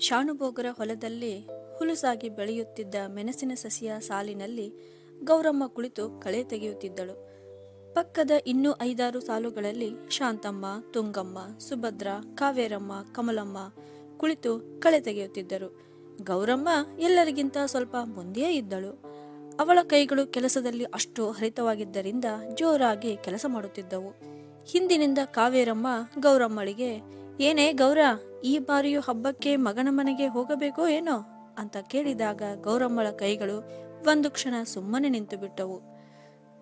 ಶಾನುಭೋಗರ ಹೊಲದಲ್ಲಿ ಹುಲುಸಾಗಿ ಬೆಳೆಯುತ್ತಿದ್ದ ಮೆಣಸಿನ ಸಸಿಯ ಸಾಲಿನಲ್ಲಿ ಗೌರಮ್ಮ ಕುಳಿತು ಕಳೆ ತೆಗೆಯುತ್ತಿದ್ದಳು. ಪಕ್ಕದ ಇನ್ನೂ ಐದಾರು ಸಾಲುಗಳಲ್ಲಿ ಶಾಂತಮ್ಮ, ತುಂಗಮ್ಮ, ಸುಭದ್ರ, ಕಾವೇರಮ್ಮ, ಕಮಲಮ್ಮ ಕುಳಿತು ಕಳೆ ತೆಗೆಯುತ್ತಿದ್ದರು. ಗೌರಮ್ಮ ಎಲ್ಲರಿಗಿಂತ ಸ್ವಲ್ಪ ಮುಂದೆಯೇ ಇದ್ದಳು. ಅವಳ ಕೈಗಳು ಕೆಲಸದಲ್ಲಿ ಅಷ್ಟು ಹರಿತವಾಗಿದ್ದರಿಂದ ಜೋರಾಗಿ ಕೆಲಸ ಮಾಡುತ್ತಿದ್ದವು. ಹಿಂದಿನಿಂದ ಕಾವೇರಮ್ಮ ಗೌರಮ್ಮಳಿಗೆ ಏನೇ ಗೌರ, ಈ ಬಾರಿಯೂ ಹಬ್ಬಕ್ಕೆ ಮಗನ ಮನೆಗೆ ಹೋಗಬೇಕೋ ಏನೋ? ಅಂತ ಕೇಳಿದಾಗ ಗೌರಮ್ಮಳ ಕೈಗಳು ಒಂದು ಕ್ಷಣ ಸುಮ್ಮನೆ ನಿಂತು ಬಿಟ್ಟವು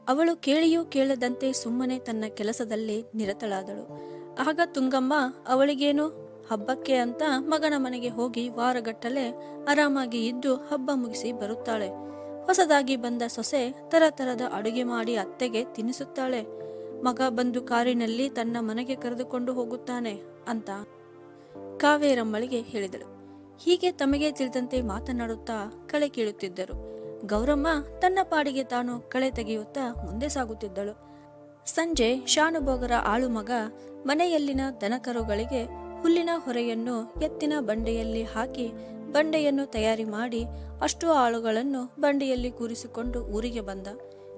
ಅವಳು ಕೇಳಿಯೂ ಕೇಳದಂತೆ ಸುಮ್ಮನೆ ತನ್ನ ಕೆಲಸದಲ್ಲಿ ನಿರತಳಾದಳು. ಆಗ ತುಂಗಮ್ಮ, ಅವಳಿಗೇನು? ಹಬ್ಬಕ್ಕೆ ಅಂತ ಮಗನ ಮನೆಗೆ ಹೋಗಿ ವಾರಗಟ್ಟಲೆ ಆರಾಮಾಗಿ ಇದ್ದು ಹಬ್ಬ ಮುಗಿಸಿ ಬರುತ್ತಾಳೆ. ಹೊಸದಾಗಿ ಬಂದ ಸೊಸೆ ತರತರದ ಅಡುಗೆ ಮಾಡಿ ಅತ್ತೆಗೆ ತಿನ್ನಿಸುತ್ತಾಳೆ. ಮಗ ಬಂದು ಕಾರಿನಲ್ಲಿ ತನ್ನ ಮನೆಗೆ ಕರೆದುಕೊಂಡು ಹೋಗುತ್ತಾನೆ. ಅಂತ ಕಾವೇರಮ್ಮಳಿಗೆ ಹೇಳಿದಳು. ಹೀಗೆ ತಮಗೆ ತಿಳಿದಂತೆ ಮಾತನಾಡುತ್ತಾ ಕಳೆ ಕೀಳುತ್ತಿದ್ದರು. ಗೌರಮ್ಮ ತನ್ನ ಪಾಡಿಗೆ ತಾನು ಕಳೆ ತೆಗೆಯುತ್ತಾ ಮುಂದೆ ಸಾಗುತ್ತಿದ್ದಳು. ಸಂಜೆ ಶಾನುಭೋಗರ ಆಳು ಮಗ ಮನೆಯಲ್ಲಿನ ದನಕರುಗಳಿಗೆ ಹುಲ್ಲಿನ ಹೊರೆಯನ್ನು ಎತ್ತಿನ ಬಂಡೆಯಲ್ಲಿ ಹಾಕಿ ಬಂಡೆಯನ್ನು ತಯಾರಿ ಮಾಡಿ ಅಷ್ಟು ಆಳುಗಳನ್ನು ಬಂಡೆಯಲ್ಲಿ ಕೂರಿಸಿಕೊಂಡು ಊರಿಗೆ ಬಂದ.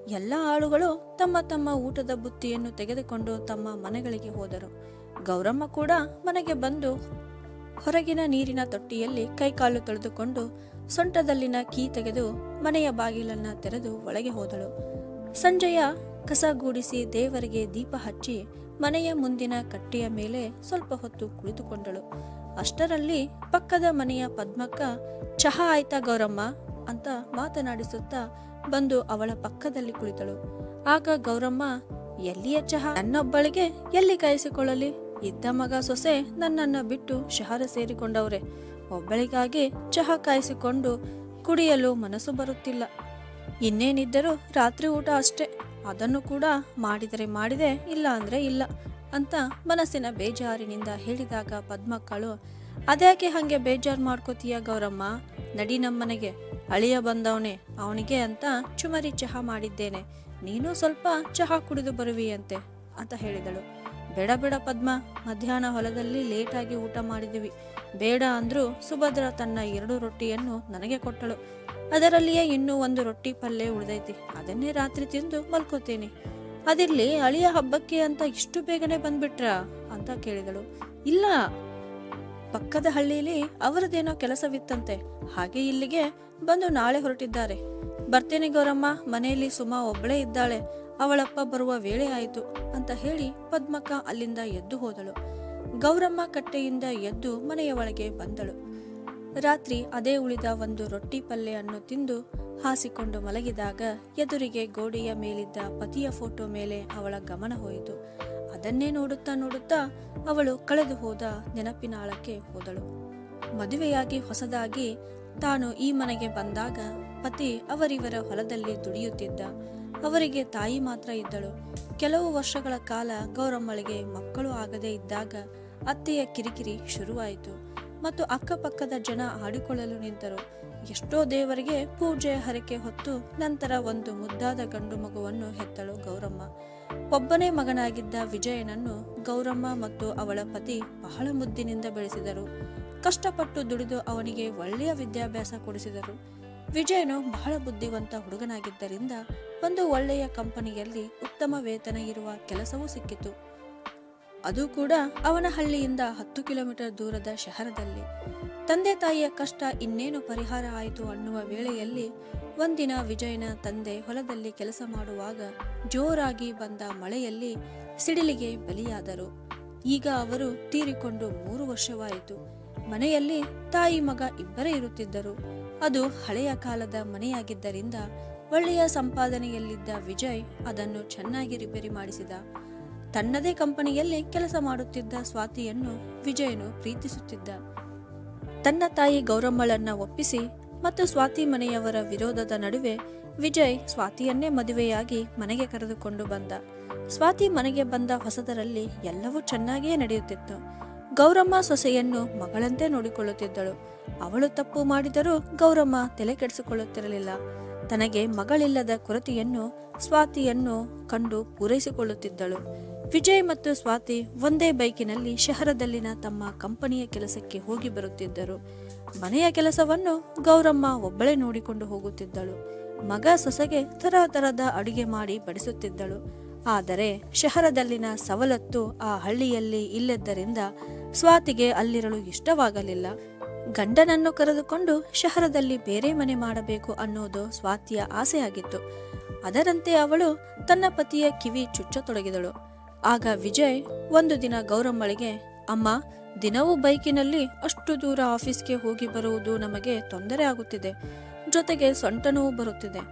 ಎಲ್ಲ ಆಳುಗಳು ತಮ್ಮ ತಮ್ಮ ಊಟದ ಬುತ್ತಿಯನ್ನು ತೆಗೆದುಕೊಂಡು ತಮ್ಮ ಮನೆಗಳಿಗೆ ಹೋದರು. ಗೌರಮ್ಮ ಕೂಡ ಮನೆಗೆ ಬಂದು ಹೊರಗಿನ ನೀರಿನ ತೊಟ್ಟಿಯಲ್ಲಿ ಕೈಕಾಲು ತೊಳೆದುಕೊಂಡು ಸೊಂಟದಲ್ಲಿನ ಕೀ ತೆಗೆದು ಮನೆಯ ಬಾಗಿಲನ್ನ ತೆರೆದು ಒಳಗೆ ಹೋದಳು. ಸಂಜೆಯ ಕಸಗೂಡಿಸಿ ದೇವರಿಗೆ ದೀಪ ಹಚ್ಚಿ ಮನೆಯ ಮುಂದಿನ ಕಟ್ಟೆಯ ಮೇಲೆ ಸ್ವಲ್ಪ ಹೊತ್ತು ಕುಳಿತುಕೊಂಡಳು. ಅಷ್ಟರಲ್ಲಿ ಪಕ್ಕದ ಮನೆಯ ಪದ್ಮಕ್ಕ, ಚಹಾ ಆಯ್ತಾ ಗೌರಮ್ಮ? ಅಂತ ಮಾತನಾಡಿಸುತ್ತಾ ಬಂದು ಅವಳ ಪಕ್ಕದಲ್ಲಿ ಕುಳಿತಳು. ಆಗ ಗೌರಮ್ಮ, ಎಲ್ಲಿಯ ಚಹಾ? ನನ್ನೊಬ್ಬಳಿಗೆ ಎಲ್ಲಿ ಕಾಯಿಸಿಕೊಳ್ಳಲಿ? ಇದ್ದ ಮಗ ಸೊಸೆ ನನ್ನನ್ನು ಬಿಟ್ಟು ಶಹರ ಸೇರಿಕೊಂಡವ್ರೆ. ಒಬ್ಬಳಿಗಾಗಿ ಚಹಾ ಕಾಯಿಸಿಕೊಂಡು ಕುಡಿಯಲು ಮನಸ್ಸು ಬರುತ್ತಿಲ್ಲ. ಇನ್ನೇನಿದ್ದರೂ ರಾತ್ರಿ ಊಟ ಅಷ್ಟೇ. ಅದನ್ನು ಕೂಡ ಮಾಡಿದರೆ ಮಾಡಿದೆ, ಇಲ್ಲ ಅಂದ್ರೆ ಇಲ್ಲ ಅಂತ ಮನಸ್ಸಿನ ಬೇಜಾರಿನಿಂದ ಹೇಳಿದಾಗ ಪದ್ಮಕ್ಕಳು, ಅದ್ಯಾಕೆ ಹಂಗೆ ಬೇಜಾರು ಮಾಡ್ಕೋತೀಯ ಗೌರಮ್ಮ? ನಡಿ ನಮ್ಮನೆಗೆ. ಅಳಿಯ ಬಂದವನೇ ಅವನಿಗೆ ಅಂತ ಚುಮರಿ ಚಹಾ ಮಾಡಿದ್ದೇನೆ. ನೀನು ಸ್ವಲ್ಪ ಚಹಾ ಕುಡಿದು ಬರುವಿಯಂತೆ, ಅಂತ ಹೇಳಿದಳು. ಬೇಡ ಬೇಡ ಪದ್ಮ, ಮಧ್ಯಾಹ್ನ ಹೊಲದಲ್ಲಿ ಲೇಟಾಗಿ ಊಟ ಮಾಡಿದಿವಿ. ಬೇಡ ಅಂದ್ರೂ ಸುಭದ್ರ ತನ್ನ ಎರಡು ರೊಟ್ಟಿಯನ್ನು ನನಗೆ ಕೊಟ್ಟಳು. ಅದರಲ್ಲಿಯೇ ಇನ್ನೂ ಒಂದು ರೊಟ್ಟಿ ಪಲ್ಯ ಉಳಿದೈತಿ. ಅದನ್ನೇ ರಾತ್ರಿ ತಿಂದು ಮಲ್ಕೋತೇನೆ. ಅದಿರ್ಲಿ ಅಳಿಯ ಹಬ್ಬಕ್ಕೆ ಅಂತ ಇಷ್ಟು ಬೇಗನೆ ಬಂದ್ಬಿಟ್ರಾ ಅಂತ ಕೇಳಿದಳು. ಇಲ್ಲ, ಪಕ್ಕದ ಹಳ್ಳಿಯಲ್ಲಿ ಅವರದೇನೋ ಕೆಲಸವಿತ್ತಂತೆ. ಹಾಗೆ ಇಲ್ಲಿಗೆ ಬಂದು ನಾಳೆ ಹೊರಟಿದ್ದಾರೆ. ಬರ್ತೇನೆ ಗೌರಮ್ಮ, ಮನೆಯಲ್ಲಿ ಸುಮಾ ಒಬ್ಬಳೇ ಇದ್ದಾಳೆ. ಅವಳಪ್ಪ ಬರುವ ವೇಳೆ ಆಯಿತು ಅಂತ ಹೇಳಿ ಪದ್ಮಕ್ಕ ಅಲ್ಲಿಂದ ಎದ್ದು ಹೋದಳು. ಗೌರಮ್ಮ ಕಟ್ಟೆಯಿಂದ ಎದ್ದು ಮನೆಯ ಒಳಗೆ ಬಂದಳು. ರಾತ್ರಿ ಅದೇ ಉಳಿದ ಒಂದು ರೊಟ್ಟಿ ಪಲ್ಯವನ್ನು ತಿಂದು ಹಾಸಿಕೊಂಡು ಮಲಗಿದಾಗ ಎದುರಿಗೆ ಗೋಡೆಯ ಮೇಲಿದ್ದ ಪತಿಯ ಫೋಟೋ ಮೇಲೆ ಅವಳ ಗಮನ ಹೋಯಿತು. ಅದನ್ನೇ ನೋಡುತ್ತಾ ನೋಡುತ್ತಾ ಅವಳು ಕಳೆದು ಹೋದ ನೆನಪಿನ ಆಳಕ್ಕೆ ಹೋದಳು. ಮದುವೆಯಾಗಿ ಹೊಸದಾಗಿ ತಾನು ಈ ಮನೆಗೆ ಬಂದಾಗ ಪತಿ ಅವರಿವರ ಹೊಲದಲ್ಲಿ ದುಡಿಯುತ್ತಿದ್ದ ಅವರಿಗೆ ತಾಯಿ ಮಾತ್ರ ಇದ್ದಳು. ಕೆಲವು ವರ್ಷಗಳ ಕಾಲ ಗೌರಮ್ಮಳಿಗೆ ಮಕ್ಕಳು ಆಗದೇ ಇದ್ದಾಗ ಅತ್ತೆಯ ಕಿರಿಕಿರಿ ಶುರುವಾಯಿತು ಮತ್ತು ಅಕ್ಕಪಕ್ಕದ ಜನ ಆಡಿಕೊಳ್ಳಲು ನಿಂತರು. ಎಷ್ಟೋ ದೇವರಿಗೆ ಪೂಜೆ ಹರಕೆ ಹೊತ್ತು ನಂತರ ಒಂದು ಮುದ್ದಾದ ಗಂಡು ಮಗುವನ್ನು ಹೆತ್ತಳು ಗೌರಮ್ಮ. ಒಬ್ಬನೇ ಮಗನಾಗಿದ್ದ ವಿಜಯನನ್ನು ಗೌರಮ್ಮ ಮತ್ತು ಅವಳ ಪತಿ ಬಹಳ ಮುದ್ದಿನಿಂದ ಬೆಳೆಸಿದರು. ಕಷ್ಟಪಟ್ಟು ದುಡಿದು ಅವನಿಗೆ ಒಳ್ಳೆಯ ವಿದ್ಯಾಭ್ಯಾಸ ಕೊಡಿಸಿದರು. ವಿಜಯನು ಬಹಳ ಬುದ್ಧಿವಂತ ಹುಡುಗನಾಗಿದ್ದರಿಂದ ಒಂದು ಒಳ್ಳೆಯ ಕಂಪನಿಯಲ್ಲಿ ಉತ್ತಮ ವೇತನ ಇರುವ ಕೆಲಸವೂ ಸಿಕ್ಕಿತು. ಅದು ಕೂಡ ಅವನ ಹಳ್ಳಿಯಿಂದ ಹತ್ತು ಕಿಲೋಮೀಟರ್ ದೂರದ ಶಹರದಲ್ಲಿ. ತಂದೆ ತಾಯಿಯ ಕಷ್ಟ ಇನ್ನೇನು ಪರಿಹಾರ ಆಯಿತು ಅನ್ನುವ ವೇಳೆಯಲ್ಲಿ ಒಂದಿನ ವಿಜಯನ ತಂದೆ ಹೊಲದಲ್ಲಿ ಕೆಲಸ ಮಾಡುವಾಗ ಜೋರಾಗಿ ಬಂದ ಮಳೆಯಲ್ಲಿ ಸಿಡಿಲಿಗೆ ಬಲಿಯಾದರು. ಈಗ ಅವರು ತೀರಿಕೊಂಡು ಮೂರು ವರ್ಷವಾಯಿತು. ಮನೆಯಲ್ಲಿ ತಾಯಿ ಮಗ ಇಬ್ಬರೇ ಇರುತ್ತಿದ್ದರು. ಅದು ಹಳೆಯ ಕಾಲದ ಮನೆಯಾಗಿದ್ದರಿಂದ ಒಳ್ಳೆಯ ಸಂಪಾದನೆಯಲ್ಲಿದ್ದ ವಿಜಯ್ ಅದನ್ನು ಚೆನ್ನಾಗಿ ರಿಪೇರಿ ಮಾಡಿಸಿದ. ತನ್ನದೇ ಕಂಪನಿಯಲ್ಲಿ ಕೆಲಸ ಮಾಡುತ್ತಿದ್ದ ಸ್ವಾತಿಯನ್ನು ವಿಜಯನು ಪ್ರೀತಿಸುತ್ತಿದ್ದ. ತನ್ನ ತಾಯಿ ಗೌರಮ್ಮಳನ್ನ ಒಪ್ಪಿಸಿ ಮತ್ತು ಸ್ವಾತಿ ಮನೆಯವರ ವಿರೋಧದ ನಡುವೆ ವಿಜಯ್ ಸ್ವಾತಿಯನ್ನೇ ಮದುವೆಯಾಗಿ ಮನೆಗೆ ಕರೆದುಕೊಂಡು ಬಂದ. ಸ್ವಾತಿ ಮನೆಗೆ ಬಂದ ಹೊಸದರಲ್ಲಿ ಎಲ್ಲವೂ ಚೆನ್ನಾಗಿಯೇ ನಡೆಯುತ್ತಿತ್ತು. ಗೌರಮ್ಮ ಸೊಸೆಯನ್ನು ಮಗಳಂತೆ ನೋಡಿಕೊಳ್ಳುತ್ತಿದ್ದಳು. ಅವಳು ತಪ್ಪು ಮಾಡಿದರೂ ಗೌರಮ್ಮ ತಲೆ ಕೆಡಿಸಿಕೊಳ್ಳುತ್ತಿರಲಿಲ್ಲ. ತನಗೆ ಮಗಳಿಲ್ಲದ ಕೊರತೆಯನ್ನು, ಸ್ವಾತಿಯನ್ನು ಕಂಡು ಪೂರೈಸಿಕೊಳ್ಳುತ್ತಿದ್ದಳು. ವಿಜಯ್ ಮತ್ತು ಸ್ವಾತಿ ಒಂದೇ ಬೈಕಿನಲ್ಲಿ ಶಹರದಲ್ಲಿನ ತಮ್ಮ ಕಂಪನಿಯ ಕೆಲಸಕ್ಕೆ ಹೋಗಿ ಬರುತ್ತಿದ್ದರು. ಮನೆಯ ಕೆಲಸವನ್ನು ಗೌರಮ್ಮ ಒಬ್ಬಳೇ ನೋಡಿಕೊಂಡು ಹೋಗುತ್ತಿದ್ದಳು. ಮಗ ಸೊಸೆಗೆ ತರ ತರದ ಅಡುಗೆ ಮಾಡಿ ಬಡಿಸುತ್ತಿದ್ದಳು. ಆದರೆ ಶಹರದಲ್ಲಿನ ಸವಲತ್ತು ಆ ಹಳ್ಳಿಯಲ್ಲಿ ಇಲ್ಲದ್ದರಿಂದ ಸ್ವಾತಿಗೆ ಅಲ್ಲಿರಲು ಇಷ್ಟವಾಗಲಿಲ್ಲ. ಗಂಡನನ್ನು ಕರೆದುಕೊಂಡು ಶಹರದಲ್ಲಿ ಬೇರೆ ಮನೆ ಮಾಡಬೇಕು ಅನ್ನೋದು ಸ್ವಾತಿಯ ಆಸೆಯಾಗಿತ್ತು. ಅದರಂತೆ ಅವಳು ತನ್ನ ಪತಿಯ ಕಿವಿ ಚುಚ್ಚತೊಡಗಿದಳು. ಆಗ ವಿಜಯ್ ಒಂದು ದಿನ ಗೌರಮ್ಮಳಿಗೆ, ಅಮ್ಮ, ದಿನವೂ ಬೈಕಿನಲ್ಲಿ ಅಷ್ಟು ದೂರ ಆಫೀಸ್ಗೆ ಹೋಗಿ ಬರುವುದು ನಮಗೆ ತೊಂದರೆ ಆಗುತ್ತಿದೆ. ಜೊತೆಗೆ ಸೊಂಟ ನೋವು ಬರುತ್ತಿದೆ.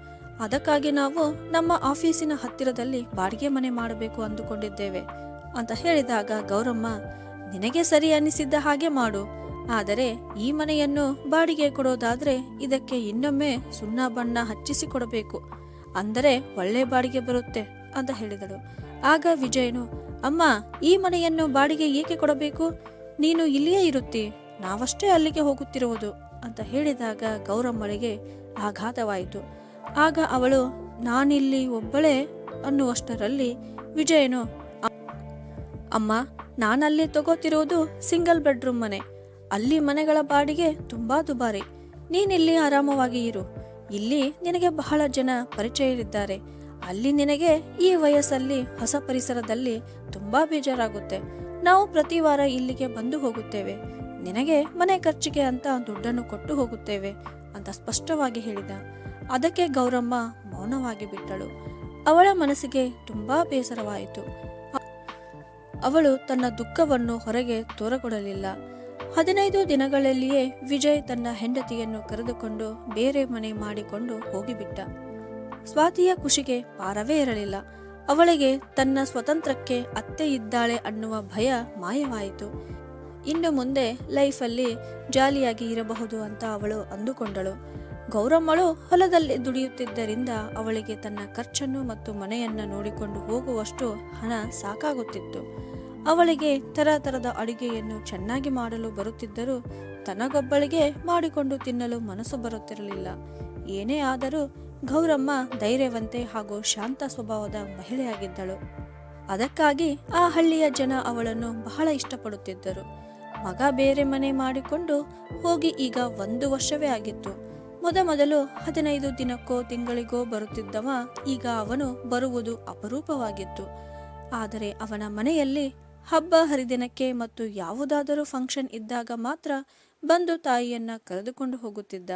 ಅದಕ್ಕಾಗಿ ನಾವು ನಮ್ಮ ಆಫೀಸಿನ ಹತ್ತಿರದಲ್ಲಿ ಬಾಡಿಗೆ ಮನೆ ಮಾಡಬೇಕು ಅಂದುಕೊಂಡಿದ್ದೇವೆ, ಅಂತ ಹೇಳಿದಾಗ ಗೌರಮ್ಮ ನಿನಗೆ ಸರಿ ಅನಿಸಿದ್ದ ಹಾಗೆ ಮಾಡು. ಆದರೆ ಈ ಮನೆಯನ್ನು ಬಾಡಿಗೆ ಕೊಡೋದಾದ್ರೆ ಇದಕ್ಕೆ ಇನ್ನೊಮ್ಮೆ ಸುಣ್ಣ ಬಣ್ಣ ಹಚ್ಚಿಸಿ ಕೊಡಬೇಕು ಅಂದರೆ ಒಳ್ಳೆ ಬಾಡಿಗೆ ಬರುತ್ತೆ ಅಂತ ಹೇಳಿದಳು. ಆಗ ವಿಜಯನು, ಅಮ್ಮ, ಈ ಮನೆಯನ್ನು ಬಾಡಿಗೆ ಏಕೆ ಕೊಡಬೇಕು? ನೀನು ಇಲ್ಲಿಯೇ ಇರುತ್ತಿ. ನಾವಷ್ಟೇ ಅಲ್ಲಿಗೆ ಹೋಗುತ್ತಿರುವುದು. ಅಂತ ಹೇಳಿದಾಗ ಗೌರಮ್ಮಳಿಗೆ ಆಘಾತವಾಯಿತು. ಆಗ ಅವಳು, ನಾನಿಲ್ಲಿ ಒಬ್ಬಳೇ ಅನ್ನುವಷ್ಟರಲ್ಲಿ ವಿಜಯನು ಅಮ್ಮ ನಾನಲ್ಲಿ ತಗೋತಿರೋದು ಸಿಂಗಲ್ ಬೆಡ್ರೂಮ್ ಮನೆ. ಅಲ್ಲಿ ಮನೆಗಳ ಬಾಡಿಗೆ ತುಂಬಾ ದುಬಾರಿ. ನೀನಿಲ್ಲಿ ಆರಾಮವಾಗಿ ಇರು. ಇಲ್ಲಿ ನಿನಗೆ ಬಹಳ ಜನ ಪರಿಚಯರಿದ್ದಾರೆ. ಅಲ್ಲಿ ನಿನಗೆ ಈ ವಯಸ್ಸಲ್ಲಿ ಹೊಸ ಪರಿಸರದಲ್ಲಿ ತುಂಬಾ ಬೇಜಾರಾಗುತ್ತೆ. ನಾವು ಪ್ರತಿ ವಾರ ಇಲ್ಲಿಗೆ ಬಂದು ಹೋಗುತ್ತೇವೆ. ನಿನಗೆ ಮನೆ ಖರ್ಚಿಗೆ ಅಂತ ದುಡ್ಡನ್ನು ಕೊಟ್ಟು ಹೋಗುತ್ತೇವೆ ಅಂತ ಸ್ಪಷ್ಟವಾಗಿ ಹೇಳಿದ. ಅದಕ್ಕೆ ಗೌರಮ್ಮ ಮೌನವಾಗಿ ಬಿಟ್ಟಳು. ಅವಳ ಮನಸ್ಸಿಗೆ ತುಂಬಾ ಬೇಸರವಾಯಿತು. ಅವಳು ತನ್ನ ದುಃಖವನ್ನು ಹೊರಗೆ ತೋರಕೊಡಲಿಲ್ಲ ಹದಿನೈದು ದಿನಗಳಲ್ಲಿಯೇ ವಿಜಯ್ ತನ್ನ ಹೆಂಡತಿಯನ್ನು ಕರೆದುಕೊಂಡು ಬೇರೆ ಮನೆ ಮಾಡಿಕೊಂಡು ಹೋಗಿಬಿಟ್ಟ. ಸ್ವಾತಿಯ ಖುಷಿಗೆ ಪಾರವೇ ಇರಲಿಲ್ಲ. ಅವಳಿಗೆ ತನ್ನ ಸ್ವತಂತ್ರಕ್ಕೆ ಅತ್ತೆ ಇದ್ದಾಳೆ ಅನ್ನುವ ಭಯ ಮಾಯವಾಯಿತು. ಇನ್ನು ಮುಂದೆ ಲೈಫಲ್ಲಿ ಜಾಲಿಯಾಗಿ ಇರಬಹುದು ಅಂತ ಅವಳು ಅಂದುಕೊಂಡಳು. ಗೌರಮ್ಮಳು ಹೊಲದಲ್ಲಿ ದುಡಿಯುತ್ತಿದ್ದರಿಂದ ಅವಳಿಗೆ ತನ್ನ ಖರ್ಚನ್ನು ಮತ್ತು ಮನೆಯನ್ನ ನೋಡಿಕೊಂಡು ಹೋಗುವಷ್ಟು ಹಣ ಸಾಕಾಗುತ್ತಿತ್ತು. ಅವಳಿಗೆ ತರ ತರದ ಅಡಿಗೆಯನ್ನು ಚೆನ್ನಾಗಿ ಮಾಡಲು ಬರುತ್ತಿದ್ದರೂ ತನಗೊಬ್ಬಳಿಗೆ ಮಾಡಿಕೊಂಡು ತಿನ್ನಲು ಮನಸ್ಸು ಬರುತ್ತಿರಲಿಲ್ಲ. ಏನೇ ಆದರೂ ಗೌರಮ್ಮ ಧೈರ್ಯವಂತೆ ಹಾಗೂ ಶಾಂತ ಸ್ವಭಾವದ ಮಹಿಳೆಯಾಗಿದ್ದಳು. ಅದಕ್ಕಾಗಿ ಆ ಹಳ್ಳಿಯ ಜನ ಅವಳನ್ನು ಬಹಳ ಇಷ್ಟಪಡುತ್ತಿದ್ದರು. ಮಗ ಬೇರೆ ಮನೆ ಮಾಡಿಕೊಂಡು ಹೋಗಿ ಈಗ ಒಂದು ವರ್ಷವೇ ಆಗಿತ್ತು. ಮೊದಮೊದಲು ಹದಿನೈದು ದಿನಕ್ಕೋ ತಿಂಗಳಿಗೋ ಬರುತ್ತಿದ್ದವ, ಈಗ ಅವನು ಬರುವುದು ಅಪರೂಪವಾಗಿತ್ತು. ಆದರೆ ಅವನ ಮನೆಯಲ್ಲಿ ಹಬ್ಬ ಹರಿದಿನಕ್ಕೆ ಮತ್ತು ಯಾವುದಾದರೂ ಫಂಕ್ಷನ್ ಇದ್ದಾಗ ಮಾತ್ರ ಬಂದು ತಾಯಿಯನ್ನ ಕರೆದುಕೊಂಡು ಹೋಗುತ್ತಿದ್ದ.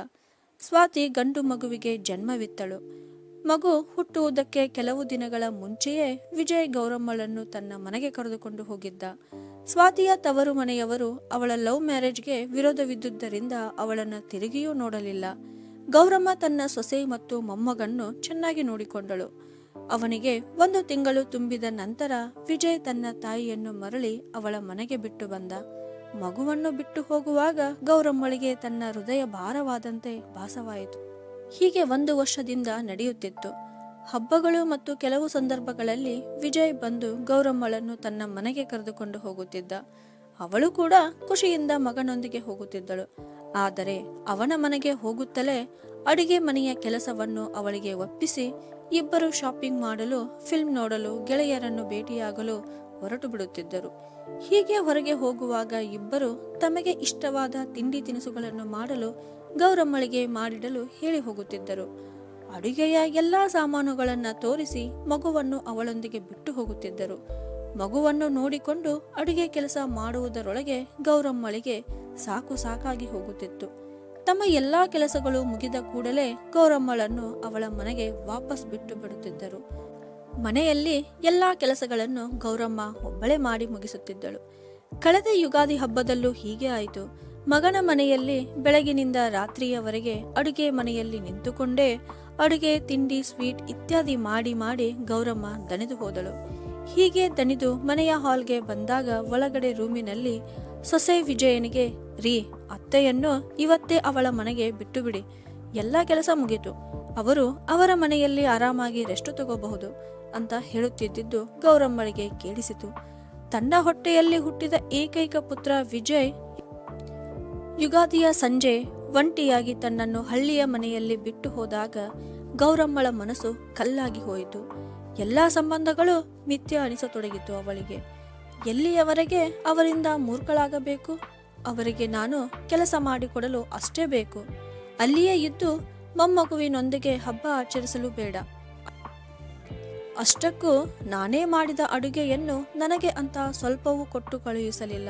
ಸ್ವಾತಿ ಗಂಡು ಮಗುವಿಗೆ ಜನ್ಮವಿತ್ತಳು. ಮಗು ಹುಟ್ಟುವುದಕ್ಕೆ ಕೆಲವು ದಿನಗಳ ಮುಂಚೆಯೇ ವಿಜಯ್ ಗೌರಮ್ಮಳನ್ನು ತನ್ನ ಮನೆಗೆ ಕರೆದುಕೊಂಡು ಹೋಗಿದ್ದ. ಸ್ವಾತಿಯ ತವರು ಮನೆಯವರು ಅವಳ ಲವ್ ಮ್ಯಾರೇಜ್ಗೆ ವಿರೋಧವಿದ್ದುದರಿಂದ ಅವಳನ್ನು ತಿರುಗಿಯೂ ನೋಡಲಿಲ್ಲ. ಗೌರಮ್ಮ ತನ್ನ ಸೊಸೆ ಮತ್ತು ಮೊಮ್ಮಗನ್ನು ಚೆನ್ನಾಗಿ ನೋಡಿಕೊಂಡಳು. ಅವನಿಗೆ ಒಂದು ತಿಂಗಳು ತುಂಬಿದ ನಂತರ ವಿಜಯ್ ತನ್ನ ತಾಯಿಯನ್ನು ಮರಳಿ ಅವಳ ಮನೆಗೆ ಬಿಟ್ಟು ಬಂದ. ಮಗುವನ್ನು ಬಿಟ್ಟು ಹೋಗುವಾಗ ಗೌರಮ್ಮಳಿಗೆ ತನ್ನ ಹೃದಯ ಭಾರವಾದಂತೆ ಭಾಸವಾಯಿತು. ಹೀಗೆ ಒಂದು ವರ್ಷದಿಂದ ನಡೆಯುತ್ತಿತ್ತು. ಹಬ್ಬಗಳು ಮತ್ತು ಕೆಲವು ಸಂದರ್ಭಗಳಲ್ಲಿ ವಿಜಯ್ ಬಂದು ಗೌರಮ್ಮಳನ್ನು ತನ್ನ ಮನೆಗೆ ಕರೆದುಕೊಂಡು ಹೋಗುತ್ತಿದ್ದ. ಅವಳು ಕೂಡ ಖುಷಿಯಿಂದ ಮಗನೊಂದಿಗೆ ಹೋಗುತ್ತಿದ್ದಳು. ಆದರೆ ಅವನ ಮನೆಗೆ ಹೋಗುತ್ತಲೇ ಅಡಿಗೆ ಮನೆಯ ಕೆಲಸವನ್ನು ಅವಳಿಗೆ ಒಪ್ಪಿಸಿ ಇಬ್ಬರು ಶಾಪಿಂಗ್ ಮಾಡಲು, ಫಿಲ್ಮ್ ನೋಡಲು ಗೆಳೆಯರನ್ನು ಭೇಟಿಯಾಗಲು ಹೊರಟು ಬಿಡುತ್ತಿದ್ದರು. ಹೀಗೆ ಹೊರಗೆ ಹೋಗುವಾಗ ಇಬ್ಬರು ತಮಗೆ ಇಷ್ಟವಾದ ತಿಂಡಿ ತಿನಿಸುಗಳನ್ನು ಮಾಡಲು ಗೌರಮ್ಮಳಿಗೆ ಮಾಡಿಡಲು ಹೇಳಿ ಹೋಗುತ್ತಿದ್ದರು. ಅಡುಗೆಯ ಎಲ್ಲಾ ಸಾಮಾನುಗಳನ್ನು ತೋರಿಸಿ ಮಗುವನ್ನು ಅವಳೊಂದಿಗೆ ಬಿಟ್ಟು ಹೋಗುತ್ತಿದ್ದರು. ಮಗುವನ್ನು ನೋಡಿಕೊಂಡು ಅಡುಗೆ ಕೆಲಸ ಮಾಡುವುದರೊಳಗೆ ಗೌರಮ್ಮಳಿಗೆ ಸಾಕು ಸಾಕಾಗಿ ಹೋಗುತ್ತಿತ್ತು. ತಮ್ಮ ಎಲ್ಲಾ ಕೆಲಸಗಳು ಮುಗಿದ ಕೂಡಲೇ ಗೌರಮ್ಮಳನ್ನು ಅವಳ ಮನೆಗೆ ವಾಪಸ್ ಬಿಟ್ಟು ಬಿಡುತ್ತಿದ್ದರು. ಮನೆಯಲ್ಲಿ ಎಲ್ಲಾ ಕೆಲಸಗಳನ್ನು ಗೌರಮ್ಮ ಒಬ್ಬಳೇ ಮಾಡಿ ಮುಗಿಸುತ್ತಿದ್ದಳು. ಕಳೆದ ಯುಗಾದಿ ಹಬ್ಬದಲ್ಲೂ ಹೀಗೆ ಆಯಿತು. ಮಗನ ಮನೆಯಲ್ಲಿ ಬೆಳಗಿನಿಂದ ರಾತ್ರಿಯವರೆಗೆ ಅಡುಗೆ ಮನೆಯಲ್ಲಿ ನಿಂತುಕೊಂಡೇ ಅಡುಗೆ, ತಿಂಡಿ, ಸ್ವೀಟ್ ಇತ್ಯಾದಿ ಮಾಡಿ ಮಾಡಿ ಗೌರಮ್ಮ ದಣಿದು ಹೋದಳು. ಹೀಗೆ ದಣಿದು ಮನೆಯ ಹಾಲ್ಗೆ ಬಂದಾಗ ಒಳಗಡೆ ರೂಮಿನಲ್ಲಿ ಸೊಸೆ ವಿಜಯನಿಗೆ, ರೀ, ಅತ್ತೆಯನ್ನು ಇವತ್ತೇ ಅವಳ ಮನೆಗೆ ಬಿಟ್ಟು ಬಿಡಿ ಎಲ್ಲ ಕೆಲಸ ಮುಗಿತು. ಅವರು ಅವರ ಮನೆಯಲ್ಲಿ ಆರಾಮಾಗಿ ರೆಸ್ಟ್ ತಗೋಬಹುದು ಅಂತ ಹೇಳುತ್ತಿದ್ದು ಗೌರಮ್ಮಳಿಗೆ ಕೇಳಿಸಿತು. ತನ್ನ ಹೊಟ್ಟೆಯಲ್ಲಿ ಹುಟ್ಟಿದ ಏಕೈಕ ಪುತ್ರ ವಿಜಯ್ ಯುಗಾದಿಯ ಸಂಜೆ ಒಂಟಿಯಾಗಿ ತನ್ನನ್ನು ಹಳ್ಳಿಯ ಮನೆಯಲ್ಲಿ ಬಿಟ್ಟು ಹೋದಾಗ ಗೌರಮ್ಮಳ ಮನಸ್ಸು ಕಲ್ಲಾಗಿ ಹೋಯಿತು. ಎಲ್ಲ ಸಂಬಂಧಗಳು ಮಿಥ್ಯ ಅನಿಸತೊಡಗಿತು ಅವಳಿಗೆ. ಎಲ್ಲಿಯವರೆಗೆ ಅವರಿಂದ ಮೂರ್ಖಳಾಗಬೇಕು? ಅವರಿಗೆ ನಾನು ಕೆಲಸ ಮಾಡಿಕೊಡಲು ಅಷ್ಟೇ ಬೇಕು. ಅಲ್ಲಿಯೇ ಇದ್ದು ಮೊಮ್ಮಗುವಿನೊಂದಿಗೆ ಹಬ್ಬ ಆಚರಿಸಲು ಬೇಡ. ಅಷ್ಟಕ್ಕೂ ನಾನೇ ಮಾಡಿದ ಅಡುಗೆಯನ್ನು ನನಗೆ ಅಂತ ಸ್ವಲ್ಪವೂ ಕೊಟ್ಟು ಕಳುಹಿಸಲಿಲ್ಲ.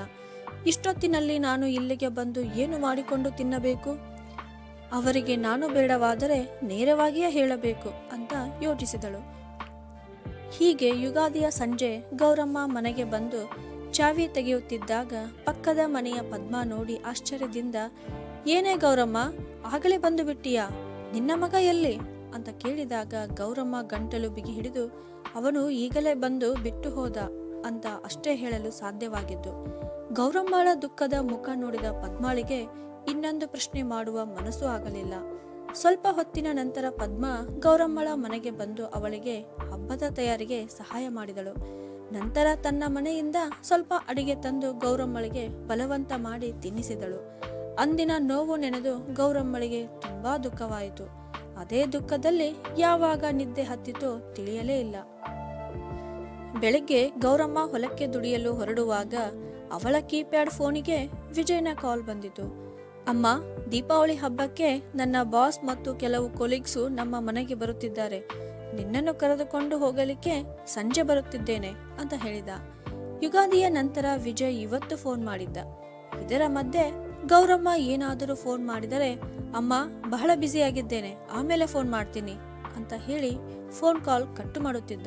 ಇಷ್ಟೊತ್ತಿನಲ್ಲಿ ನಾನು ಇಲ್ಲಿಗೆ ಬಂದು ಏನು ಮಾಡಿಕೊಂಡು ತಿನ್ನಬೇಕು? ಅವರಿಗೆ ನಾನು ಬೇಡವಾದರೆ ನೇರವಾಗಿಯೇ ಹೇಳಬೇಕು ಅಂತ ಯೋಚಿಸಿದಳು. ಹೀಗೆ ಯುಗಾದಿಯ ಸಂಜೆ ಗೌರಮ್ಮ ಮನೆಗೆ ಬಂದು ಚಾವಿ ತೆಗೆಯುತ್ತಿದ್ದಾಗ ಪಕ್ಕದ ಮನೆಯ ಪದ್ಮ ನೋಡಿ ಆಶ್ಚರ್ಯದಿಂದ, ಏನೇ ಗೌರಮ್ಮ, ಆಗಲೇ ಬಂದು ಬಿಟ್ಟಿಯಾ? ನಿನ್ನ ಮಗ ಎಲ್ಲಿ? ಅಂತ ಕೇಳಿದಾಗ ಗೌರಮ್ಮ ಗಂಟಲು ಬಿಗಿ ಹಿಡಿದು, ಅವನು ಈಗಲೇ ಬಂದು ಬಿಟ್ಟು ಹೋದ ಅಂತ ಅಷ್ಟೇ ಹೇಳಲು ಸಾಧ್ಯವಾಗಿದ್ದು, ಗೌರಮ್ಮಳ ದುಃಖದ ಮುಖ ನೋಡಿದ ಪದ್ಮಾಳಿಗೆ ಇನ್ನೊಂದು ಪ್ರಶ್ನೆ ಮಾಡುವ ಮನಸ್ಸು ಆಗಲಿಲ್ಲ. ಸ್ವಲ್ಪ ಹೊತ್ತಿನ ನಂತರ ಪದ್ಮ ಗೌರಮ್ಮಳ ಮನೆಗೆ ಬಂದು ಅವಳಿಗೆ ಹಬ್ಬದ ತಯಾರಿಗೆ ಸಹಾಯ ಮಾಡಿದಳು. ನಂತರ ತನ್ನ ಮನೆಯಿಂದ ಸ್ವಲ್ಪ ಅಡಿಗೆ ತಂದು ಗೌರಮ್ಮಳಿಗೆ ಬಲವಂತ ಮಾಡಿ ತಿನ್ನಿಸಿದಳು. ಅಂದಿನ ನೋವು ನೆನೆದು ಗೌರಮ್ಮಳಿಗೆ ತುಂಬಾ ದುಃಖವಾಯಿತು. ಅದೇ ದುಃಖದಲ್ಲಿ ಯಾವಾಗ ನಿದ್ದೆ ಹತ್ತಿತೋ ತಿಳಿಯಲೇ ಇಲ್ಲ. ಬೆಳಗ್ಗೆ ಗೌರಮ್ಮ ಹೊಲಕ್ಕೆ ದುಡಿಯಲು ಹೊರಡುವಾಗ ಅವಳ ಕೀಪ್ಯಾಡ್ ಫೋನಿಗೆ ವಿಜಯನ ಕಾಲ್ ಬಂದಿತು. ಅಮ್ಮ, ದೀಪಾವಳಿ ಹಬ್ಬಕ್ಕೆ ನನ್ನ ಬಾಸ್ ಮತ್ತು ಕೆಲವು ಕೊಲೀಗ್ಸು ನಮ್ಮ ಮನೆಗೆ ಬರುತ್ತಿದ್ದಾರೆ. ನಿನ್ನನ್ನು ಕರೆದುಕೊಂಡು ಹೋಗಲಿಕ್ಕೆ ಸಂಜೆ ಬರುತ್ತಿದ್ದೇನೆ ಅಂತ ಹೇಳಿದ. ಯುಗಾದಿಯ ನಂತರ ವಿಜಯ್ ಇವತ್ತು ಫೋನ್ ಮಾಡಿದ್ದ. ಇದರ ಮಧ್ಯೆ ಗೌರಮ್ಮ ಏನಾದರೂ ಫೋನ್ ಮಾಡಿದರೆ, ಅಮ್ಮ, ಬಹಳ ಬ್ಯುಸಿಯಾಗಿದ್ದೇನೆ ಆಮೇಲೆ ಫೋನ್ ಮಾಡ್ತೀನಿ ಅಂತ ಹೇಳಿ ಫೋನ್ ಕಾಲ್ ಕಟ್ಟು ಮಾಡುತ್ತಿದ್ದ.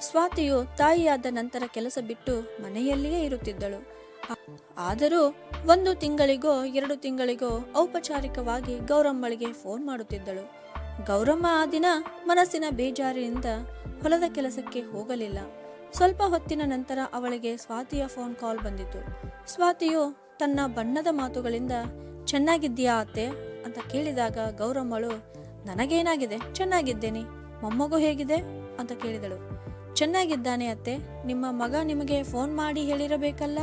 ಸ್ವಾತಿಯು ತಾಯಿಯಾದ ನಂತರ ಕೆಲಸ ಬಿಟ್ಟು ಮನೆಯಲ್ಲಿಯೇ ಇರುತ್ತಿದ್ದಳು. ಆದರೂ ಒಂದು ತಿಂಗಳಿಗೋ, ಎರಡು ತಿಂಗಳಿಗೋ ಔಪಚಾರಿಕವಾಗಿ ಗೌರಮ್ಮಳಿಗೆ ಫೋನ್ ಮಾಡುತ್ತಿದ್ದಳು. ಗೌರಮ್ಮ ಆ ದಿನ ಮನಸ್ಸಿನ ಬೇಜಾರಿನಿಂದ ಹೊಲದ ಕೆಲಸಕ್ಕೆ ಹೋಗಲಿಲ್ಲ. ಸ್ವಲ್ಪ ಹೊತ್ತಿನ ನಂತರ ಅವಳಿಗೆ ಸ್ವಾತಿಯ ಫೋನ್ ಕಾಲ್ ಬಂದಿತು. ಸ್ವಾತಿಯು, ತನ್ನ ಬಣ್ಣದ ಮಾತುಗಳಿಂದ ಚೆನ್ನಾಗಿದ್ದೀಯಾ ಅತ್ತೆ? ಅಂತ ಕೇಳಿದಾಗ ಗೌರಮ್ಮಳು, ನನಗೇನಾಗಿದೆ? ಚೆನ್ನಾಗಿದ್ದೇನೆ. ಮೊಮ್ಮಗು ಹೇಗಿದೆ? ಅಂತ ಕೇಳಿದಳು. ಚೆನ್ನಾಗಿದ್ದಾನೆ ಅತ್ತೆ. ನಿಮ್ಮ ಮಗ ನಿಮಗೆ ಫೋನ್ ಮಾಡಿ ಹೇಳಿರಬೇಕಲ್ಲ?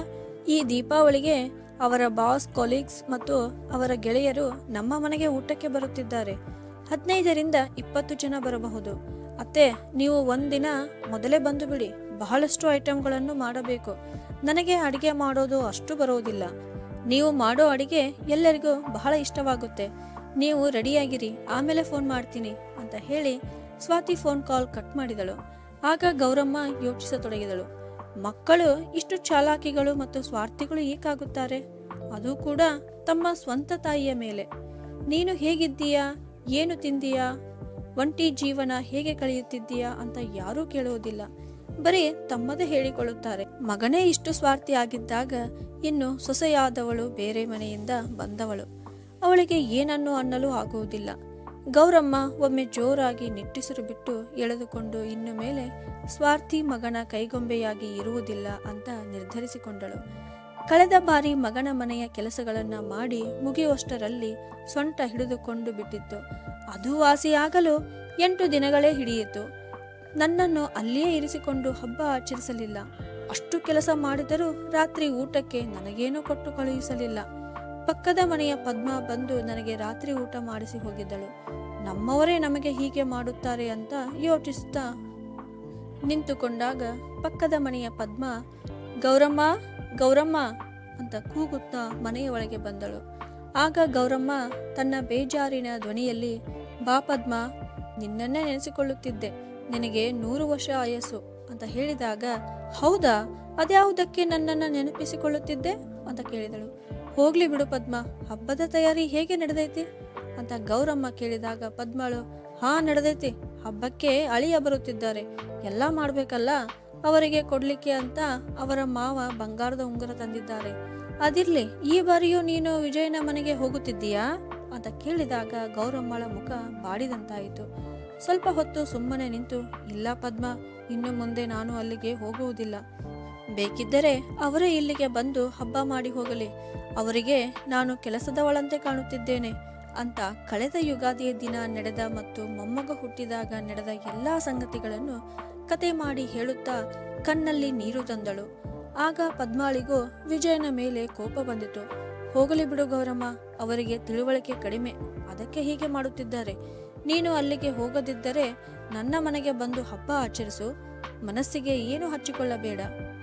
ಈ ದೀಪಾವಳಿಗೆ ಅವರ ಬಾಸ್ ಕೊಲೀಗ್ಸ್ ಮತ್ತು ಅವರ ಗೆಳೆಯರು ನಮ್ಮ ಮನೆಗೆ ಊಟಕ್ಕೆ ಬರುತ್ತಿದ್ದಾರೆ. ಹದಿನೈದರಿಂದ ಇಪ್ಪತ್ತು ಜನ ಬರಬಹುದು. ಅತ್ತೆ, ನೀವು ಒಂದಿನ ಮೊದಲೇ ಬಂದು ಬಿಡಿ. ಬಹಳಷ್ಟು ಐಟಮ್ಗಳನ್ನು ಮಾಡಬೇಕು. ನನಗೆ ಅಡಿಗೆ ಮಾಡೋದು ಅಷ್ಟು ಬರೋದಿಲ್ಲ ನೀವು ಮಾಡೋ ಅಡಿಗೆ ಎಲ್ಲರಿಗೂ ಬಹಳ ಇಷ್ಟವಾಗುತ್ತೆ. ನೀವು ರೆಡಿಯಾಗಿರಿ, ಆಮೇಲೆ ಫೋನ್ ಮಾಡ್ತೀನಿ ಅಂತ ಹೇಳಿ ಸ್ವಾತಿ ಫೋನ್ ಕಾಲ್ ಕಟ್ ಮಾಡಿದಳು. ಆಗ ಗೌರಮ್ಮ ಯೋಚಿಸತೊಡಗಿದಳು. ಮಕ್ಕಳು ಇಷ್ಟು ಚಾಲಾಕಿಗಳು ಮತ್ತು ಸ್ವಾರ್ಥಿಗಳು ಏಕಾಗುತ್ತಾರೆ? ಅದು ಕೂಡ ತಮ್ಮ ಸ್ವಂತ ತಾಯಿಯ ಮೇಲೆ. ನೀನು ಹೇಗಿದ್ದೀಯಾ? ಏನು ತಿಂದೀಯಾ? ಒಂಟಿ ಜೀವನ ಹೇಗೆ ಕಳೆಯುತ್ತಿದ್ದೀಯಾ ಅಂತ ಯಾರೂ ಕೇಳುವುದಿಲ್ಲ. ಬರೀ ತಮ್ಮದೇ ಹೇಳಿಕೊಳ್ಳುತ್ತಾರೆ. ಮಗನೇ ಇಷ್ಟು ಸ್ವಾರ್ಥಿ ಆಗಿದ್ದಾಗ ಇನ್ನು ಸೊಸೆಯಾದವಳು ಬೇರೆ ಮನೆಯಿಂದ ಬಂದವಳು. ಅವಳಿಗೆ ಏನನ್ನು ಅನ್ನಲು ಆಗುವುದಿಲ್ಲ. ಗೌರಮ್ಮ ಒಮ್ಮೆ ಜೋರಾಗಿ ನಿಟ್ಟುಸಿರು ಬಿಟ್ಟು ಎಳೆದುಕೊಂಡು ಇನ್ನು ಮೇಲೆ ಸ್ವಾರ್ಥಿ ಮಗನ ಕೈಗೊಂಬೆಯಾಗಿ ಇರುವುದಿಲ್ಲ ಅಂತ ನಿರ್ಧರಿಸಿಕೊಂಡಳು. ಕಳೆದ ಬಾರಿ ಮಗನ ಮನೆಯ ಕೆಲಸಗಳನ್ನು ಮಾಡಿ ಮುಗಿಯುವಷ್ಟರಲ್ಲಿ ಸೊಂಟ ಹಿಡಿದುಕೊಂಡು ಬಿಟ್ಟಿತ್ತು. ಅದು ವಾಸಿಯಾಗಲು ಎಂಟು ದಿನಗಳೇ ಹಿಡಿಯಿತು. ನನ್ನನ್ನು ಅಲ್ಲಿಯೇ ಇರಿಸಿಕೊಂಡು ಹಬ್ಬ ಆಚರಿಸಲಿಲ್ಲ. ಅಷ್ಟು ಕೆಲಸ ಮಾಡಿದರೂ ರಾತ್ರಿ ಊಟಕ್ಕೆ ನನಗೇನೂ ಕೊಟ್ಟು ಕಳುಹಿಸಲಿಲ್ಲ. ಪಕ್ಕದ ಮನೆಯ ಪದ್ಮ ಬಂದು ನನಗೆ ರಾತ್ರಿ ಊಟ ಮಾಡಿಸಿ ಹೋಗಿದ್ದಳು. ನಮ್ಮವರೇ ನಮಗೆ ಹೀಗೆ ಮಾಡುತ್ತಾರೆ ಅಂತ ಯೋಚಿಸುತ್ತಾ ನಿಂತುಕೊಂಡಾಗ ಪಕ್ಕದ ಮನೆಯ ಪದ್ಮ, ಗೌರಮ್ಮ ಗೌರಮ್ಮ ಅಂತ ಕೂಗುತ್ತಾ ಮನೆಯ ಒಳಗೆ ಬಂದಳು. ಆಗ ಗೌರಮ್ಮ ತನ್ನ ಬೇಜಾರಿನ ಧ್ವನಿಯಲ್ಲಿ, ಬಾ ಪದ್ಮ, ನಿನ್ನನ್ನೇ ನೆನೆಸಿಕೊಳ್ಳುತ್ತಿದ್ದೆ. ನಿನಗೆ ನೂರು ವರ್ಷ ಆಯಸ್ಸು ಅಂತ ಹೇಳಿದಾಗ, ಹೌದಾ? ಅದ್ಯಾವುದಕ್ಕೆ ನನ್ನನ್ನು ನೆನಪಿಸಿಕೊಳ್ಳುತ್ತಿದ್ದೆ? ಅಂತ ಕೇಳಿದಳು. ಹೋಗ್ಲಿ ಬಿಡು ಪದ್ಮ. ಹಬ್ಬದ ತಯಾರಿ ಹೇಗೆ ನಡೆದೈತಿ? ಅಂತ ಗೌರಮ್ಮ ಕೇಳಿದಾಗ ಪದ್ಮಳು, ಹಾ, ನಡೆದೈತಿ. ಹಬ್ಬಕ್ಕೆ ಅಳಿಯ ಬರುತ್ತಿದ್ದಾರೆ. ಎಲ್ಲ ಮಾಡ್ಬೇಕಲ್ಲ? ಅವರಿಗೆ ಕೊಡ್ಲಿಕ್ಕೆ ಅಂತ ಅವರ ಮಾವ ಬಂಗಾರದ ಉಂಗುರ ತಂದಿದ್ದಾರೆ. ಅದಿರ್ಲಿ, ಈ ಬಾರಿಯೂ ನೀನು ವಿಜಯನ ಮನೆಗೆ ಹೋಗುತ್ತಿದ್ದೀಯಾ? ಅಂತ ಕೇಳಿದಾಗ ಗೌರಮ್ಮಳ ಮುಖ ಬಾಡಿದಂತಾಯಿತು. ಸ್ವಲ್ಪ ಹೊತ್ತು ಸುಮ್ಮನೆ ನಿಂತು, ಇಲ್ಲ ಪದ್ಮ, ಇನ್ನು ಮುಂದೆ ನಾನು ಅಲ್ಲಿಗೆ ಹೋಗುವುದಿಲ್ಲ. ಬೇಕಿದ್ದರೆ ಅವರೇ ಇಲ್ಲಿಗೆ ಬಂದು ಹಬ್ಬ ಮಾಡಿ ಹೋಗಲಿ. ಅವರಿಗೆ ನಾನು ಕೆಲಸದವಳಂತೆ ಕಾಣುತ್ತಿದ್ದೇನೆ. ಅಂತ ಕಳೆದ ಯುಗಾದಿಯ ದಿನ ನಡೆದ ಮತ್ತು ಮೊಮ್ಮಗ ಹುಟ್ಟಿದಾಗ ನಡೆದ ಎಲ್ಲಾ ಸಂಗತಿಗಳನ್ನು ಕತೆ ಮಾಡಿ ಹೇಳುತ್ತಾ ಕಣ್ಣಲ್ಲಿ ನೀರು ತಂದಳು. ಆಗ ಪದ್ಮಾಳಿಗೂ ವಿಜಯನ ಮೇಲೆ ಕೋಪ ಬಂದಿತು. ಹೋಗಲಿ ಬಿಡು ಗೌರಮ್ಮ, ಅವರಿಗೆ ತಿಳುವಳಿಕೆ ಕಡಿಮೆ. ಅದಕ್ಕೆ ಹೀಗೆ ಮಾಡುತ್ತಿದ್ದಾರೆ. ನೀನು ಅಲ್ಲಿಗೆ ಹೋಗದಿದ್ದರೆ ನನ್ನ ಮನೆಗೆ ಬಂದು ಹಬ್ಬ ಆಚರಿಸು. ಮನಸ್ಸಿಗೆ ಏನು ಹಚ್ಚಿಕೊಳ್ಳಬೇಡ.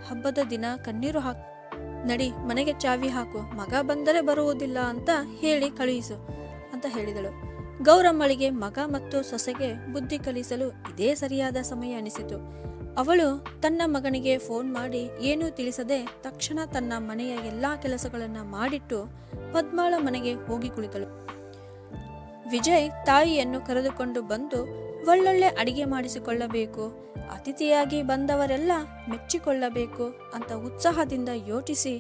ಹಬ್ಬದ ದಿನ ಕಣ್ಣೀರು ಹಾಕು, ನಡಿ, ಮನೆಗೆ ಚಾವಿ ಹಾಕು, ಮಗ ಬಂದರೆ ಬರುವುದಿಲ್ಲ ಅಂತ ಹೇಳಿ ಕಳುಹಿಸು ಅಂತ ಹೇಳಿದಳು. ಗೌರಮ್ಮಳಿಗೆ ಮಗ ಮತ್ತು ಸೊಸೆಗೆ ಬುದ್ಧಿ ಕಲಿಸಲು ಇದೇ ಸರಿಯಾದ ಸಮಯ ಅನಿಸಿತು. ಅವಳು ತನ್ನ ಮಗನಿಗೆ ಫೋನ್ ಮಾಡಿ ಏನೂ ತಿಳಿಸದೆ ತಕ್ಷಣ ತನ್ನ ಮನೆಯ ಎಲ್ಲಾ ಕೆಲಸಗಳನ್ನು ಮಾಡಿಟ್ಟು ಪದ್ಮಾಳ ಮನೆಗೆ ಹೋಗಿ ಕುಳಿತಳು. ವಿಜಯ್ ತಾಯಿಯನ್ನು ಕರೆದುಕೊಂಡು ಬಂದು ಒಳ್ಳೊಳ್ಳೆ ಅಡಿಗೆ ಮಾಡಿಸಿಕೊಳ್ಳಬೇಕು, ಅತಿಥಿಯಾಗಿ ಬಂದವರೆಲ್ಲ ಮೆಚ್ಚಿಕೊಳ್ಳಬೇಕು ಅಂತ ಉತ್ಸಾಹದಿಂದ ಯೋಚಿಸಿ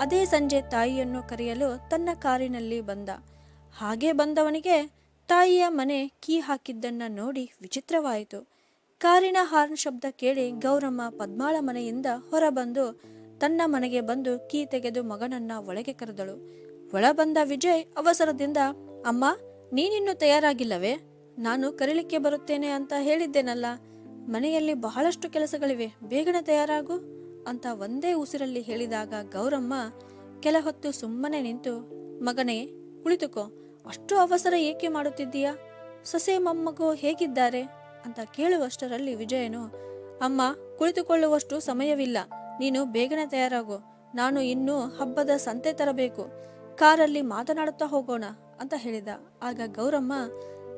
ಅದೇ ಸಂಜೆ ತಾಯಿಯನ್ನು ಕರೆಯಲು ತನ್ನ ಕಾರಿನಲ್ಲಿ ಬಂದ. ಹಾಗೆ ಬಂದವನಿಗೆ ತಾಯಿಯ ಮನೆ ಕೀ ಹಾಕಿದ್ದನ್ನ ನೋಡಿ ವಿಚಿತ್ರವಾಯಿತು. ಕಾರಿನ ಹಾರ್ನ್ ಶಬ್ದ ಕೇಳಿ ಗೌರಮ್ಮ ಪದ್ಮಾಳ ಮನೆಯಿಂದ ಹೊರಬಂದು ತನ್ನ ಮನೆಗೆ ಬಂದು ಕೀ ತೆಗೆದು ಮಗನನ್ನ ಒಳಗೆ ಕರೆದಳು. ಒಳ ಬಂದ ವಿಜಯ್ ಅವಸರದಿಂದ, ಅಮ್ಮ, ನೀನಿನ್ನು ತಯಾರಾಗಿಲ್ಲವೇ? ನಾನು ಕರೀಲಿಕ್ಕೆ ಬರುತ್ತೇನೆ ಅಂತ ಹೇಳಿದ್ದೇನಲ್ಲ? ಮನೆಯಲ್ಲಿ ಬಹಳಷ್ಟು ಕೆಲಸಗಳಿವೆ, ಬೇಗನೆ ತಯಾರಾಗು ಅಂತ ಒಂದೇ ಉಸಿರಲ್ಲಿ ಹೇಳಿದಾಗ ಗೌರಮ್ಮ ಕೆಲ ಹೊತ್ತು ಸುಮ್ಮನೆ ನಿಂತು, ಮಗನೇ, ಕುಳಿತುಕೋ, ಅಷ್ಟು ಅವಸರ ಏಕೆ ಮಾಡುತ್ತಿದ್ದೀಯಾ? ಸೊಸೆ ಮೊಮ್ಮಗು ಹೇಗಿದ್ದಾರೆ? ಅಂತ ಕೇಳುವಷ್ಟರಲ್ಲಿ ವಿಜಯನು, ಅಮ್ಮ, ಕುಳಿತುಕೊಳ್ಳುವಷ್ಟು ಸಮಯವಿಲ್ಲ, ನೀನು ಬೇಗನೆ ತಯಾರಾಗು, ನಾನು ಇನ್ನೂ ಹಬ್ಬದ ಸಂತೆ ತರಬೇಕು, ಕಾರಲ್ಲಿ ಮಾತನಾಡುತ್ತಾ ಹೋಗೋಣ ಅಂತ ಹೇಳಿದ. ಆಗ ಗೌರಮ್ಮ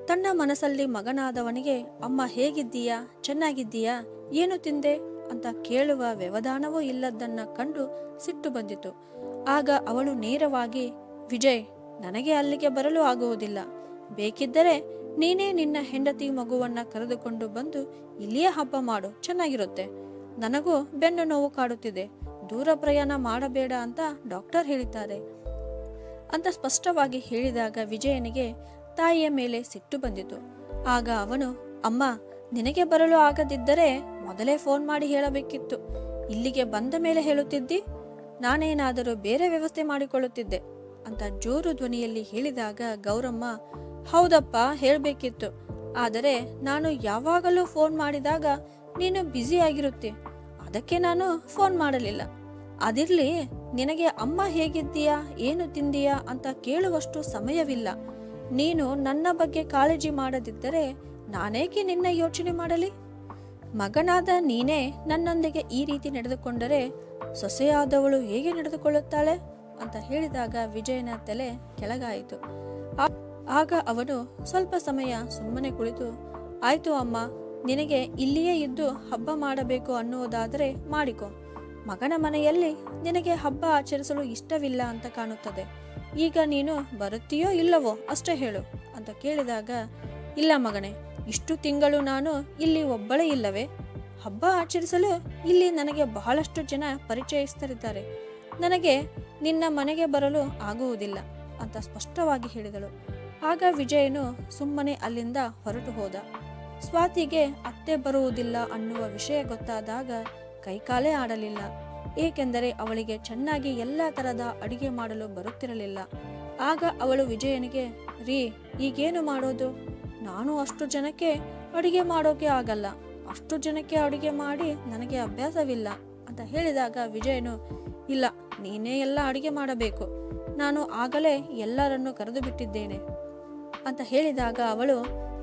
ತನ್ನ ಮನಸ್ಸಲ್ಲಿ ಮಗನಾದವನಿಗೆ, ಅಮ್ಮ ಹೇಗಿದ್ದೀಯಾ? ಚೆನ್ನಾಗಿದ್ದೀಯಾ? ಏನು ತಿಂದೆ? ಅಂತ ಕೇಳುವ ವ್ಯವಧಾನವೂ ಇಲ್ಲದನ್ನ ಕಂಡು ಸಿಟ್ಟು ಬಂದಿತು. ಆಗ ಅವಳು ನೇರವಾಗಿ, ವಿಜಯ್, ನನಗೆ ಅಲ್ಲಿಗೆ ಬರಲು ಆಗುವುದಿಲ್ಲ. ಬೇಕಿದ್ದರೆ ನೀನೇ ನಿನ್ನ ಹೆಂಡತಿ ಮಗುವನ್ನ ಕರೆದುಕೊಂಡು ಬಂದು ಇಲ್ಲಿಯೇ ಹಬ್ಬ ಮಾಡು. ಚೆನ್ನಾಗಿರುತ್ತೆ. ನನಗೂ ಬೆನ್ನು ನೋವು ಕಾಡುತ್ತಿದೆ. ದೂರ ಪ್ರಯಾಣ ಮಾಡಬೇಡ ಅಂತ ಡಾಕ್ಟರ್ ಹೇಳಿದ್ದಾರೆ. ಅಂತ ಸ್ಪಷ್ಟವಾಗಿ ಹೇಳಿದಾಗ ವಿಜಯನಿಗೆ ತಾಯಿಯ ಮೇಲೆ ಸಿಟ್ಟು ಬಂದಿತು. ಆಗ ಅವನು, ಅಮ್ಮ, ನಿನಗೆ ಬರಲು ಆಗದಿದ್ದರೆ ಮೊದಲೇ ಫೋನ್ ಮಾಡಿ ಹೇಳಬೇಕಿತ್ತು. ಇಲ್ಲಿಗೆ ಬಂದ ಮೇಲೆ ಹೇಳುತ್ತಿದ್ದಿ? ನಾನೇನಾದರೂ ಬೇರೆ ವ್ಯವಸ್ಥೆ ಮಾಡಿಕೊಳ್ಳುತ್ತಿದ್ದೆ, ಅಂತ ಜೋರು ಧ್ವನಿಯಲ್ಲಿ ಹೇಳಿದಾಗ ಗೌರಮ್ಮ, ಹೌದಪ್ಪ, ಹೇಳಬೇಕಿತ್ತು. ಆದರೆ ನಾನು ಯಾವಾಗಲೂ ಫೋನ್ ಮಾಡಿದಾಗ ನೀನು ಬ್ಯುಸಿ ಆಗಿರುತ್ತೆ ಅದಕ್ಕೆ ನಾನು ಫೋನ್ ಮಾಡಲಿಲ್ಲ. ಅದಿರಲಿ, ನಿನಗೆ ಅಮ್ಮ ಹೇಗಿದ್ದೀಯಾ, ಏನು ತಿಂದೀಯಾ ಅಂತ ಕೇಳುವಷ್ಟು ಸಮಯವಿಲ್ಲ. ನೀನು ನನ್ನ ಬಗ್ಗೆ ಕಾಳಜಿ ಮಾಡದಿದ್ದರೆ ನಾನೇಕೆ ನಿನ್ನ ಯೋಚನೆ ಮಾಡಲಿ? ಮಗನಾದ ನೀನೇ ನನ್ನೊಂದಿಗೆ ಈ ರೀತಿ ನಡೆದುಕೊಂಡರೆ ಸೊಸೆಯಾದವಳು ಹೇಗೆ ನಡೆದುಕೊಳ್ಳುತ್ತಾಳೆ? ಅಂತ ಹೇಳಿದಾಗ ವಿಜಯನ ತಲೆ ಕೆಳಗಾಯಿತು. ಆಗ ಅವನು ಸ್ವಲ್ಪ ಸಮಯ ಸುಮ್ಮನೆ ಕುಳಿತು, ಆಯ್ತು ಅಮ್ಮ, ನಿನಗೆ ಇಲ್ಲಿಯೇ ಇದ್ದು ಹಬ್ಬ ಮಾಡಬೇಕು ಅನ್ನುವುದಾದರೆ ಮಾಡಿಕೊ. ಮಗನ ಮನೆಯಲ್ಲಿ ನಿನಗೆ ಹಬ್ಬ ಆಚರಿಸಲು ಇಷ್ಟವಿಲ್ಲ ಅಂತ ಕಾಣುತ್ತದೆ. ಈಗ ನೀನು ಬರುತ್ತೀಯೋ ಇಲ್ಲವೋ ಅಷ್ಟೇ ಹೇಳು ಅಂತ ಕೇಳಿದಾಗ, ಇಲ್ಲ ಮಗನೇ, ಇಷ್ಟು ತಿಂಗಳು ನಾನು ಇಲ್ಲಿ ಒಬ್ಬಳೇ ಇಲ್ಲವೇ? ಹಬ್ಬ ಆಚರಿಸಲು ಇಲ್ಲಿ ನನಗೆ ಬಹಳಷ್ಟು ಜನ ಪರಿಚಯಿಸ್ತರಿದ್ದಾರೆ ನನಗೆ ನಿನ್ನ ಮನೆಗೆ ಬರಲು ಆಗುವುದಿಲ್ಲ ಅಂತ ಸ್ಪಷ್ಟವಾಗಿ ಹೇಳಿದಳು. ಆಗ ವಿಜಯನು ಸುಮ್ಮನೆ ಅಲ್ಲಿಂದ ಹೊರಟು ಹೋದ. ಸ್ವಾತಿಗೆ ಅತ್ತೆ ಬರುವುದಿಲ್ಲ ಅನ್ನುವ ವಿಷಯ ಗೊತ್ತಾದಾಗ ಕೈಕಾಲೇ ಆಡಲಿಲ್ಲ. ಏಕೆಂದರೆ ಅವಳಿಗೆ ಚೆನ್ನಾಗಿ ಎಲ್ಲ ತರದ ಅಡಿಗೆ ಮಾಡಲು ಬರುತ್ತಿರಲಿಲ್ಲ. ಆಗ ಅವಳು ವಿಜಯನಿಗೆ, ರೀ, ಈಗೇನು ಮಾಡೋದು? ನಾನು ಅಷ್ಟು ಜನಕ್ಕೆ ಅಡಿಗೆ ಮಾಡೋಕೆ ಆಗಲ್ಲ. ಅಷ್ಟು ಜನಕ್ಕೆ ಅಡಿಗೆ ಮಾಡಿ ನನಗೆ ಅಭ್ಯಾಸವಿಲ್ಲ ಅಂತ ಹೇಳಿದಾಗ ವಿಜಯನು, ಇಲ್ಲ, ನೀನೇ ಎಲ್ಲ ಅಡಿಗೆ ಮಾಡಬೇಕು. ನಾನು ಆಗಲೇ ಎಲ್ಲರನ್ನು ಕರೆದು ಬಿಟ್ಟಿದ್ದೇನೆ ಅಂತ ಹೇಳಿದಾಗ ಅವಳು,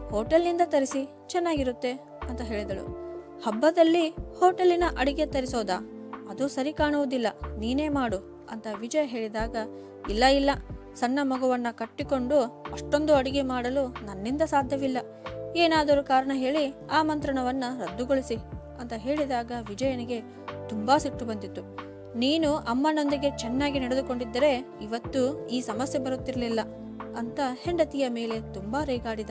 ಹೋಟೆಲ್ನಿಂದ ತರಿಸಿ, ಚೆನ್ನಾಗಿರುತ್ತೆ ಅಂತ ಹೇಳಿದಳು. ಹಬ್ಬದಲ್ಲಿ ಹೋಟೆಲಿನ ಅಡಿಗೆ ತರಿಸೋದಾ? ಅದು ಸರಿ ಕಾಣುವುದಿಲ್ಲ. ನೀನೇ ಮಾಡು ಅಂತ ವಿಜಯ್ ಹೇಳಿದಾಗ, ಇಲ್ಲ ಇಲ್ಲ. ಸಣ್ಣ ಮಗುವನ್ನ ಕಟ್ಟಿಕೊಂಡು ಅಷ್ಟೊಂದು ಅಡಿಗೆ ಮಾಡಲು ನನ್ನಿಂದ ಸಾಧ್ಯವಿಲ್ಲ. ಏನಾದರೂ ಕಾರಣ ಹೇಳಿ ಆಮಂತ್ರಣವನ್ನ ರದ್ದುಗೊಳಿಸಿ ಅಂತ ಹೇಳಿದಾಗ ವಿಜಯನಿಗೆ ತುಂಬಾ ಸಿಟ್ಟು ಬಂದಿತ್ತು. ನೀನು ಅಮ್ಮನೊಂದಿಗೆ ಚೆನ್ನಾಗಿ ನಡೆದುಕೊಂಡಿದ್ದರೆ ಇವತ್ತು ಈ ಸಮಸ್ಯೆ ಬರುತ್ತಿರಲಿಲ್ಲ ಅಂತ ಹೆಂಡತಿಯ ಮೇಲೆ ತುಂಬಾ ರೇಗಾಡಿದ.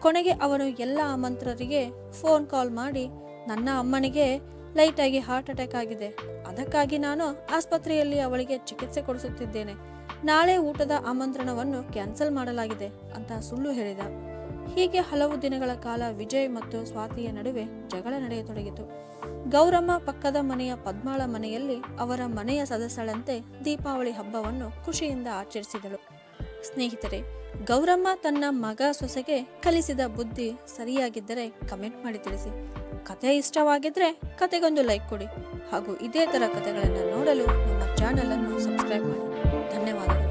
ಕೊನೆಗೆ ಅವನು ಎಲ್ಲ ಆಮಂತ್ರರಿಗೆ ಫೋನ್ ಕಾಲ್ ಮಾಡಿ ನನ್ನ ಅಮ್ಮನಿಗೆ ಲೈಟಾಗಿ ಹಾರ್ಟ್ ಅಟ್ಯಾಕ್ ಆಗಿದೆ. ಅದಕ್ಕಾಗಿ ನಾನು ಆಸ್ಪತ್ರೆಯಲ್ಲಿ ಅವಳಿಗೆ ಚಿಕಿತ್ಸೆ ಕೊಡಿಸುತ್ತಿದ್ದೇನೆ. ನಾಳೆ ಊಟದ ಆಮಂತ್ರಣವನ್ನು ಕ್ಯಾನ್ಸಲ್ ಮಾಡಲಾಗಿದೆ ಅಂತ ಸುಳ್ಳು ಹೇಳಿದ. ಹೀಗೆ ಹಲವು ದಿನಗಳ ಕಾಲ ವಿಜಯ್ ಮತ್ತು ಸ್ವಾತಿಯ ನಡುವೆ ಜಗಳ ನಡೆಯತೊಡಗಿತು. ಗೌರಮ್ಮ ಪಕ್ಕದ ಮನೆಯ ಪದ್ಮಾಳ ಮನೆಯಲ್ಲಿ ಅವರ ಮನೆಯ ಸದಸ್ಯಳಂತೆ ದೀಪಾವಳಿ ಹಬ್ಬವನ್ನು ಖುಷಿಯಿಂದ ಆಚರಿಸಿದಳು. ಸ್ನೇಹಿತರೆ, ಗೌರಮ್ಮ ತನ್ನ ಮಗ ಸೊಸೆಗೆ ಕಲಿಸಿದ ಬುದ್ಧಿ ಸರಿಯಾಗಿದ್ದರೆ ಕಮೆಂಟ್ ಮಾಡಿ ತಿಳಿಸಿ. ಕತೆ ಇಷ್ಟವಾಗಿದ್ರೆ ಕತೆಗೊಂದು ಲೈಕ್ ಕೊಡಿ ಹಾಗೂ ಇದೇ ತರ ಕತೆಗಳನ್ನು ನೋಡಲು ನಮ್ಮ ಚಾನೆಲ್ ಅನ್ನು ಸಬ್ಸ್ಕ್ರೈಬ್ ಮಾಡಿ. ಧನ್ಯವಾದಗಳು.